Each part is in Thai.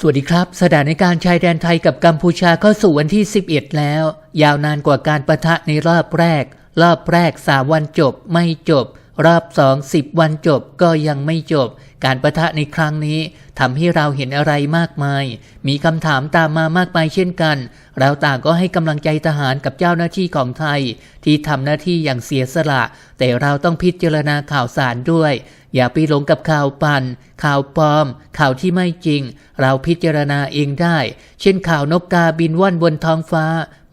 สวัสดีครับ สถานการณ์ชายแดนไทยกับกัมพูชาเข้าสู่วันที่ 11 แล้ว ยาวนานกว่าการประทะในรอบแรก รอบแรก3วันจบไม่จบ รอบสอง10วันจบก็ยังไม่จบ การประทะในครั้งนี้ทำให้เราเห็นอะไรมากมาย มีคำถามตามมามากมายเช่นกัน เราต่างก็ให้กำลังใจทหารกับเจ้าหน้าที่ของไทย ที่ทำหน้าที่อย่างเสียสละ แต่เราต้องพิจารณาข่าวสารด้วย อย่าไปหลงกับข่าวปัน่น ข่าวปลอม ข่าวที่ไม่จริง เราพิจารณาเองได้ เช่นข่าวนกกาบินว่อนบนท้องฟ้า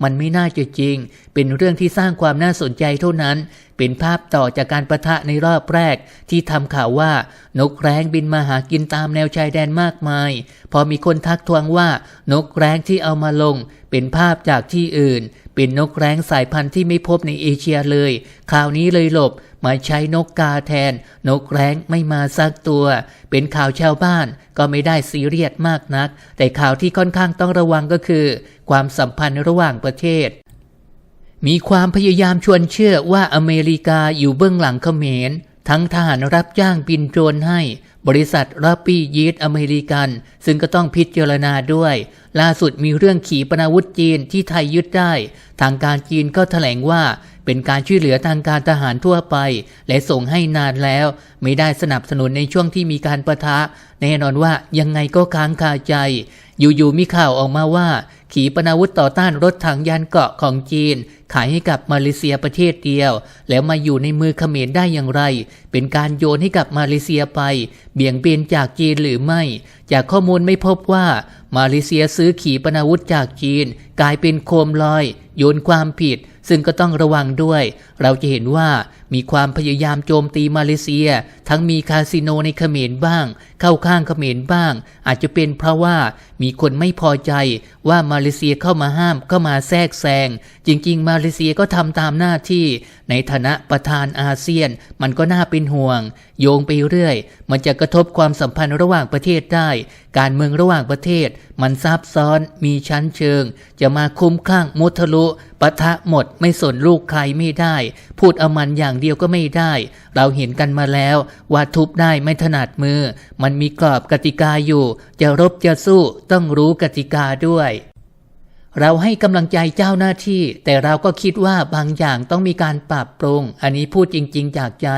มันไม่น่าจะจริง เป็นเรื่องที่สร้างความน่าสนใจเท่านั้น เป็นภาพต่อจากการประทะในรอบแรก ที่ทำข่าวว่า นกแร้งบินมาหากินตามแนวชายแดนมากมาย พอมีคนทักทวงว่า นกแร้งที่เอามาลง เป็นภาพจากที่อื่น เป็นนกแร้งสายพันธุ์ที่ไม่พบในเอเชียเลย คราวนี้เลยหลบ มาใช้นกกาแทน นกแร้งไม่มาสักตัว เป็นข่าวชาวบ้านก็ไม่ได้ซีเรียสมากนัก แต่ข่าวที่ค่อนข้างต้องระวังก็คือ ความสัมพันธ์ระหว่างประเทศ มีความพยายามชวนเชื่อว่าอเมริกาอยู่เบื้องหลังเขมร ทั้งทหารรับจ้างบินโดรนให้ บริษัทรับปี้ยีดอเมริกัน ซึ่งก็ต้องพิจารณาด้วย ล่าสุดมีเรื่องขีปนาวุธจีนที่ไทยยึดได้ ทางการจีนก็แถลงว่า เป็นการช่วยเหลือทางการทหารทั่วไป และส่งให้นานแล้ว ไม่ได้สนับสนุนในช่วงที่มีการประทะ แน่นอนว่ายังไงก็ค้างคาใจ อยู่ๆมีข่าวออกมาว่า ขีปนาวุธต่อต้านรถถังยานเกราะของจีน ขายให้กับมาเลเซียประเทศเดียว แล้วมาอยู่ในมือเขมรได้อย่างไร เป็นการโยนให้กับมาเลเซียไป เบี่ยงเบนจากจีนหรือไม่ จากข้อมูลไม่พบว่ามาเลเซียซื้อขีปนาวุธจากจีน กลายเป็นโคมลอย โยนความผิด ซึ่งก็ต้องระวังด้วย เราจะเห็นว่ามีความพยายามโจมตีมาเลเซีย ทั้งมีคาสิโนในเขมรบ้าง เข้าข้างเขมรบ้าง อาจจะเป็นเพราะว่ามีคนไม่พอใจว่ามาเลเซียเข้ามาห้ามเข้ามาแทรกแซง จริง ๆ มาเลเซียก็ทำตามหน้าที่ ในฐานะประธานอาเซียน มันก็น่าเป็นห่วง โยงไปเรื่อย มันจะกระทบความสัมพันธ์ระหว่างประเทศได้ การเมืองระหว่างประเทศ มันซับซ้อนมีชั้นเชิง จะมาคุ้มข้างมุทะลุปะทะหมดไม่สนลูกใครไม่ได้ พูดอามันอย่างเดียวก็ไม่ได้ เราเห็นกันมาแล้วว่าทุบได้ไม่ถนัดมือ มันมีกรอบกติกาอยู่ จะรบจะสู้ต้องรู้กติกาด้วย เราให้กำลังใจเจ้าหน้าที่ แต่เราก็คิดว่าบางอย่างต้องมีการปรับปรุง อันนี้พูดจริง ๆ จากใจ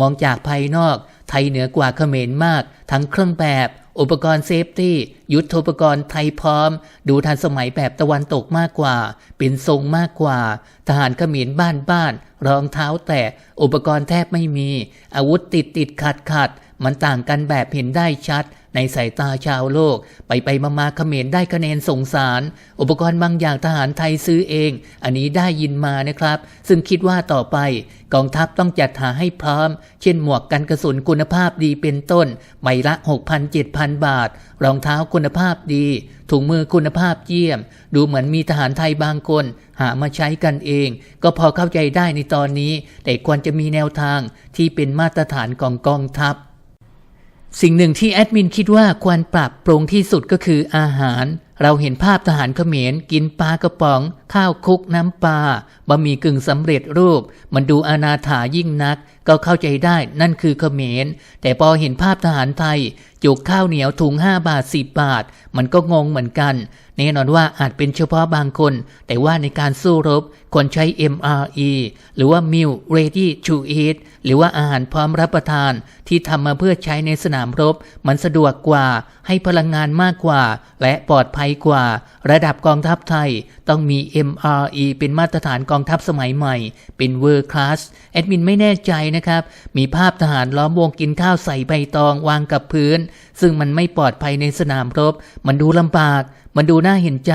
มองจากภายนอก ไทยเหนือกว่าเขมรมาก ทั้งเครื่องแบบ อุปกรณ์เซฟตี้ ยุทโธปกรณ์ไทยพร้อม ดูทันสมัยแบบตะวันตกมากกว่า เป็นทรงมากกว่า ทหารขมินบ้านบ้าน รองเท้าแตะ อุปกรณ์แทบไม่มี อาวุธติดติดขัดขัด มันต่างกันแบบเห็นได้ชัด ในสายตาชาวโลก ไปไปมามาเขมรได้คะแนนสงสาร อุปกรณ์บางอย่างทหารไทยซื้อเอง อันนี้ได้ยินมานะครับ ซึ่งคิดว่าต่อไป กองทัพต้องจัดหาให้พร้อม เช่นหมวกกันกระสุนคุณภาพดีเป็นต้นใบละ 6,000-7,000 บาท รองเท้าคุณภาพดี ถุงมือคุณภาพเยี่ยม ดูเหมือนมีทหารไทยบางคน หามาใช้กันเอง ก็พอเข้าใจได้ในตอนนี้ แต่ควรจะมีแนวทางที่เป็นมาตรฐานของกองทัพ สิ่งหนึ่งที่แอดมินคิดว่าควรปรับปรุงที่สุดก็คืออาหาร เราเห็นภาพทหารเขมรกินปลากระป๋อง ข้าวคุกน้ำปลาบะหมี่กึ่งสำเร็จรูป มันดูอนาถายิ่งนัก ก็เข้าใจได้นั่นคือเขมร แต่พอเห็นภาพทหารไทยจุกข้าวเหนียวถุง5บาท10บาท มันก็งงเหมือนกันแน่นอนว่าอาจเป็นเฉพาะบางคน แต่ว่าในการสู้รบควรใช้ MRE หรือว่า Meal Ready to Eat หรือว่าอาหารพร้อมรับประทาน ที่ทำมาเพื่อใช้ในสนามรบ มันสะดวกกว่าให้พลังงานมากกว่า และปลอดภัยกว่า ระดับกองทัพไทย ต้องมี MRE เป็นมาตรฐานกองทัพสมัยใหม่ เป็น World Class แอดมินไม่แน่ใจนะครับ มีภาพทหารล้อมวงกินข้าวใส่ใบตองวางกับพื้น ซึ่งมันไม่ปลอดภัยในสนามรบ มันดูลำบาก มันดูน่าเห็นใจ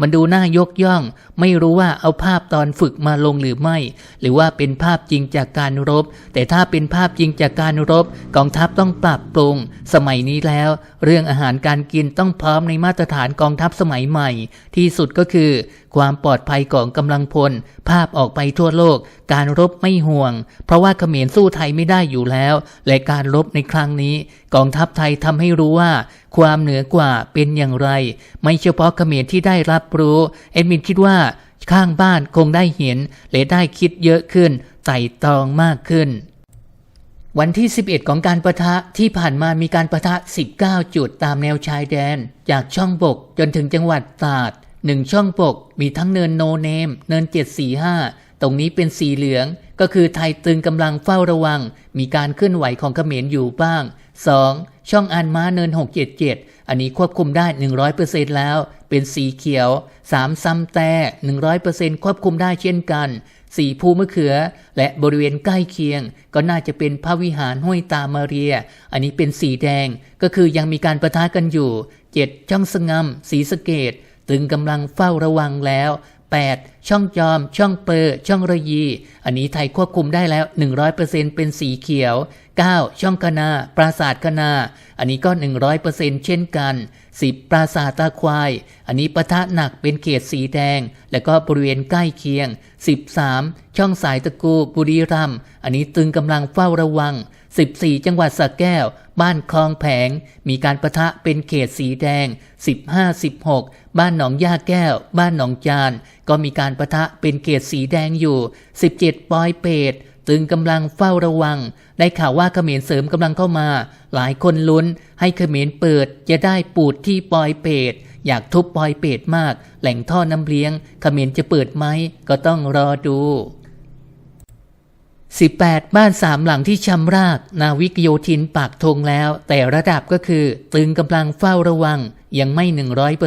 มันดูน่ายกย่อง ไม่รู้ว่าเอาภาพตอนฝึกมาลงหรือไม่ หรือว่าเป็นภาพจริงจากการรบ แต่ถ้าเป็นภาพจริงจากการรบ กองทัพต้องปรับปรุง สมัยนี้แล้ว เรื่องอาหารการกินต้องพร้อมในมาตรฐานกองทัพสมัยใหม่ ที่สุดก็คือ ความปลอดภัยของกำลังพล ภาพออกไปทั่วโลก การรบไม่ห่วง เพราะว่าเขมรสู้ไทยไม่ได้อยู่แล้ว และการรบในครั้งนี้ กองทัพไทยทำให้รู้ว่า ความเหนือกว่าเป็นอย่างไร ไม่เฉพาะเขมรที่ได้รับรู้เอ็ดมินคิดว่าข้างบ้านคงได้เห็นและได้คิดเยอะขึ้นไต่ตรองมากขึ้นวันที่ 11 ของการประทะที่ผ่านมามีการประทะ 19 จุดตามแนวชายแดน จากช่องบกจนถึงจังหวัดตราด หนึ่งช่องบกมีทั้งเนินโนเนม เนิน 745 ตรงนี้เป็นสีเหลือง ก็คือไทยตึงกำลังเฝ้าระวัง มีการเคลื่อนไหวของเขมรอยู่บ้าง 2. ช่องอันม้าเนิน 677 อันนี้ควบคุมได้ 100%แล้ว เป็นสีเขียว 3. ซัมแต่ 100%ควบคุมได้เช่นกันสีภูมะเขือ และบริเวณใกล้เคียง ก็น่าจะเป็นพระวิหารห้วยตามาเรีย อันนี้เป็นสีแดงก็คือยังมีการประทะกันอยู่ 7. ช่องสงำสีสะเกต ตึงกำลังเฝ้าระวังแล้ว 8. ช่องจอม ช่องเปอร์ช่องระยี อันนี้ไทยควบคุมได้แล้ว 100%เป็นสีเขียว 9. ช่องคณาปราสาทคณาอันนี้ก็ 100%เช่นกัน 10. ปราสาทตาควาย อันนี้ปะทะหนักเป็นเขตสีแดง แล้วก็บริเวณใกล้เคียง 13. ช่องสายตะกูบุรีรัมย์อันนี้ตึงกำลังเฝ้าระวัง 14 จังหวัดสระแก้ว บ้านคลองแผง มีการประทะเป็นเขตสีแดง 15 16 บ้านหนองย่าแก้ว บ้านหนองจาน ก็มีการประทะเป็นเขตสีแดงอยู่ 17 ปอยเปต ตึงกำลังเฝ้าระวัง ได้ข่าวว่าเขมรเสริมกำลังเข้ามา หลายคนลุ้น ให้เขมรเปิดจะได้ปูดที่ปอยเปตอยากทุบปอยเปตมาก แหล่งท่อน้ำเลี้ยงเขมรจะเปิดไหมก็ต้องรอดู 18 บ้านสามหลังที่ชำราก นาวิกโยธินปากธงแล้ว แต่ระดับก็คือ ตึงกำลังเฝ้าระวังยังไม่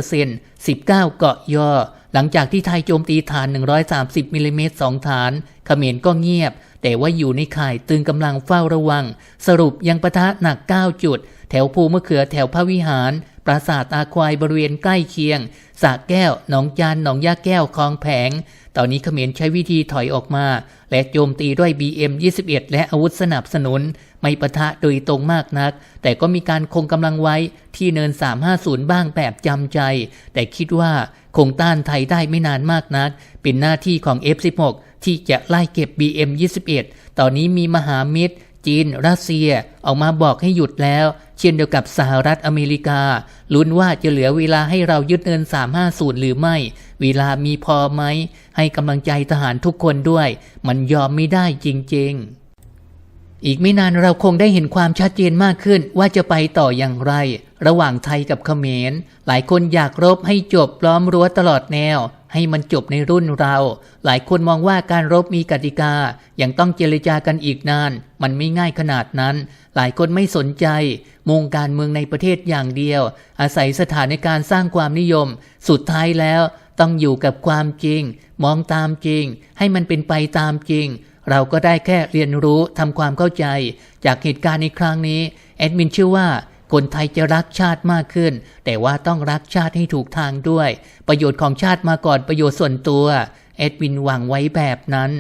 100% 19 เกาะยอ หลังจากที่ไทยโจมตีฐาน 130มิลลิเมตรสองฐานเขมรก็เงียบ แต่ว่าอยู่ในข่ายตึงกำลังเฝ้าระวัง สรุปยังปะทะหนัก 9 จุด แถวภูมะเขือแถวพระวิหาร ปราสาทอาควายบริเวณใกล้เคียงสระแก้ว หนองจานหนองยาแก้วคลองแผง ตอนนี้เขมรใช้วิธีถอยออกมา และโจมตีด้วย BM21 และอาวุธสนับสนุน ไม่ปะทะโดยตรงมากนัก แต่ก็มีการคงกำลังไว้ที่เนิน 350 บ้างแบบจำใจ แต่คิดว่าคงต้านไทยได้ไม่นานมากนัก เป็นหน้าที่ของ F16 ที่จะไล่เก็บ BM21 ตอนนี้มีมหามิตร จีน รัสเซียออกมาบอกให้หยุดแล้ว เช่นเดียวกับสหรัฐอเมริกา ลุ้นว่าจะเหลือเวลาให้เรายึดเงิน 350 หรือไม่ เวลามีพอไหม ให้กำลังใจทหารทุกคนด้วย มันยอมไม่ได้จริง ๆ อีกไม่นานเราคงได้เห็นความชัดเจนมากขึ้นว่าจะไปต่ออย่างไร ระหว่างไทยกับเขมร หลายคนอยากรบให้จบล้อมรั้วตลอดแนว ให้มันจบในรุ่นเรา หลายคนมองว่าการรบมีกติกายังต้องเจรจากันอีกนาน มันไม่ง่ายขนาดนั้น หลายคนไม่สนใจ มุงการเมืองในประเทศอย่างเดียว อาศัยสถานการณ์สร้างความนิยม สุดท้ายแล้ว ต้องอยู่กับความจริง มองตามจริง ให้มันเป็นไปตามจริง เราก็ได้แค่เรียนรู้ทำความเข้าใจ จากเหตุการณ์ในครั้งนี้แอดมินเชื่อว่าคนไทยจะรักชาติมากขึ้น แต่ว่าต้องรักชาติให้ถูกทางด้วย ประโยชน์ของชาติมาก่อนประโยชน์ส่วนตัวแอดมินหวังไว้แบบนั้น